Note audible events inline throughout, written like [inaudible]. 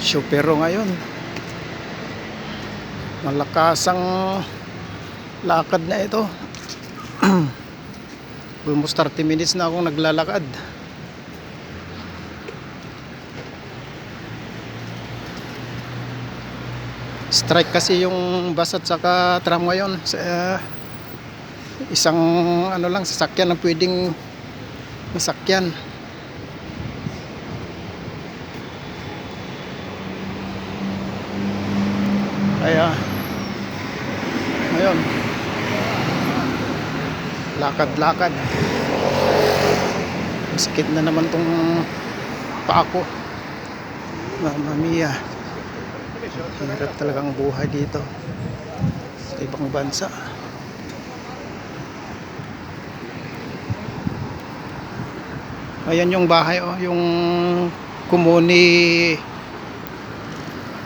Supero ngayon. Malakasang lakad na ito. [clears throat] Almost 30 minutes na akong naglalakad. Strike kasi yung bus at saka tram ngayon. Sa, uh, isang ano lang sasakyan ang pwedeng masakyan. Kaya ngayon lakad-lakad. Sakit na naman tong paa ko. Mamma mia. Hirap talagang buhay dito. Sa ibang bansa. Ayan yung bahay oh. Yung kumuni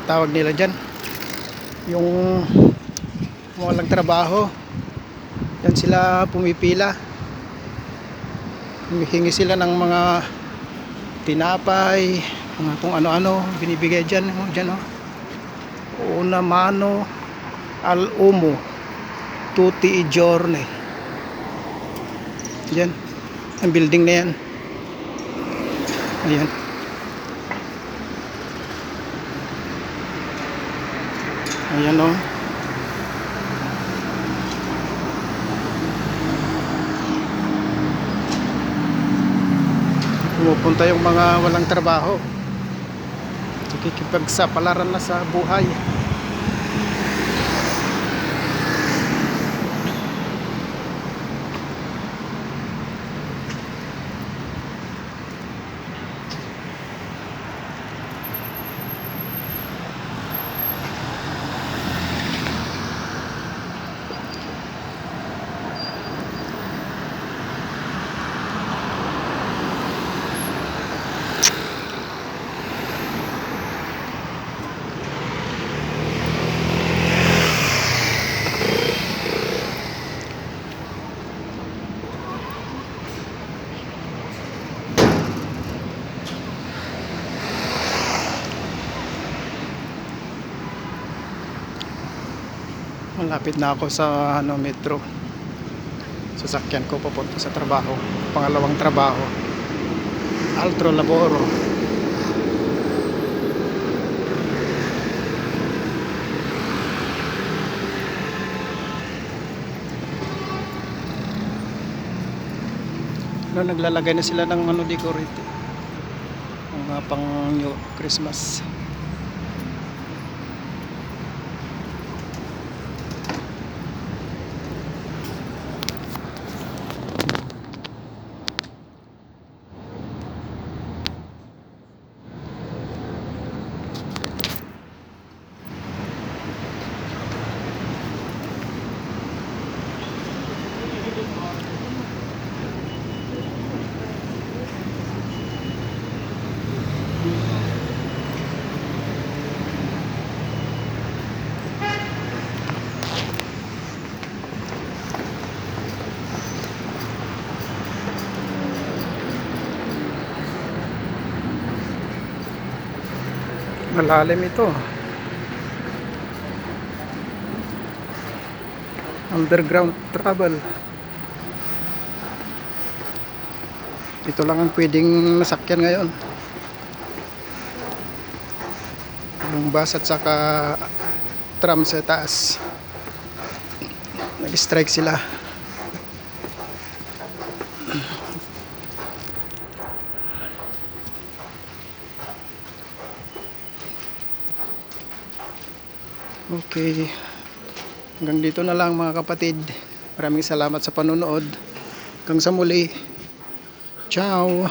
tawag nila dyan yung walang trabaho yan sila pumipila. Humihingi sila ng mga tinapay mga kung ano-ano binibigay dyan oh, dyan oh. Una mano al umo tuti i giorni. Yan ang building na yan. Ayan ayan oh. Pumupunta yung mga walang trabaho. Nakikipagsapalaran na sa buhay malapit na ako sa ano, metro. Sasakyan ko papunta sa trabaho. Pangalawang trabaho. Altro laboro no, naglalagay na sila ng ano decorate mga pang Christmas malalim ito. Underground travel. Ito lang ang pwedeng masakyan ngayon. Yung bus at saka tram sa taas. Nag strike sila Okay. Hanggang dito na lang mga kapatid. Maraming salamat sa panonood. Hanggang sa muli. Ciao.